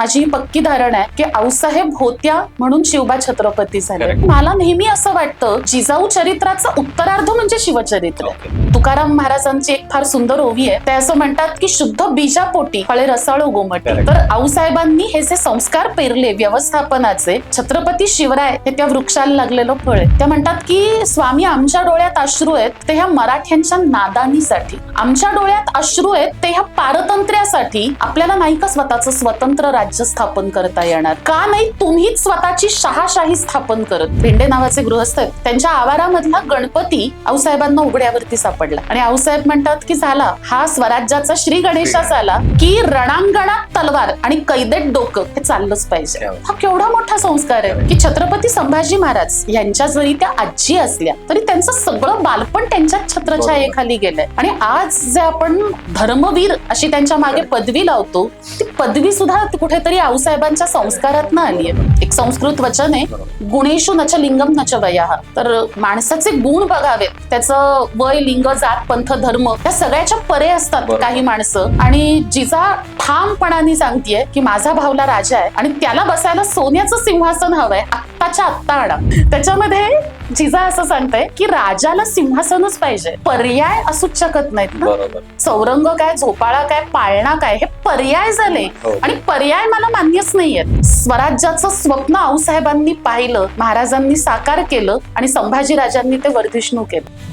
माझी ही पक्की धारणा आहे की आऊसाहेब होत्या म्हणून शिवबा छत्रपती झाले. मला नेहमी असं वाटतं जिजाऊ चरित्राचं उत्तरार्ध म्हणजे शिवचरित्र. तुकाराम महाराजांची एक फार सुंदर ओवी आहे. ते असं म्हणतात की शुद्ध बीजापोटी फळे रसाळू गोमटी. तर आऊसाहेबांनी हे जे संस्कार पेरले व्यवस्थापनाचे छत्रपती शिवराय हे त्या वृक्षाला लागलेलं फळ आहे. त्या म्हणतात की स्वामी आमच्या डोळ्यात अश्रू आहेत ते ह्या मराठ्यांच्या नादानीसाठी. आमच्या डोळ्यात अश्रू आहेत ते ह्या पारतंत्र्यासाठी. आपल्याला नाही का स्वतःचं स्वतंत्र राज्य स्थापन करता येणार? का नाही? तुम्हीच स्वतःची शहाशाही स्थापन करत. भेंडे नावाचे गृहस्थ आहेत. त्यांच्या आवारामधला गणपती आऊसाहेबांना उघड्यावरती सापडला. आणि आऊसाहेब म्हणतात की झाला. हा स्वराज्याचा श्री गणेशाचा आला की रणांगणात तलवार आणि कैदेत डोकं हे चाललंच पाहिजे. हा केवढा मोठा संस्कार आहे की छत्रपती संभाजी महाराज यांच्या जरी त्या आजी असल्या तरी त्यांचं सगळं बालपण त्यांच्या छत्रछायेखाली गेलंय. आणि आज जे आपण धर्मवीर अशी त्यांच्या मागे पदवी लावतो ती पदवी सुद्धा कुठेतरी आऊसाहेबांच्या संस्कारात आली आहे. एक संस्कृत वचन आहे गुणेशु नच लिंगम नच वयाहा तर माणसाचे गुण बघावेत त्याचं वय लिंग जात पंथ धर्म या सगळ्याच्या परे असतात. काही माणसं. आणि जिजा ठामपणाने सांगतेय की माझा भावला राजा आहे आणि त्याला बसायला सोन्याचं सिंहासन हवंय आत्ताच्या आत्ता आणा. त्याच्यामध्ये जिजा असं सांगताय की राजाला सिंहासनच पाहिजे. पर्याय असूच शकत नाहीत ना. बरोबर. चौरंग काय झोपाळा काय पाळणा काय हे पर्याय झाले. हो. आणि पर्याय मला मान्यच नाहीयेत स्वराज्याचं स्वप्न आऊसाहेबांनी पाहिलं महाराजांनी साकार केलं आणि संभाजीराजांनी ते वर्धिष्णू केलं.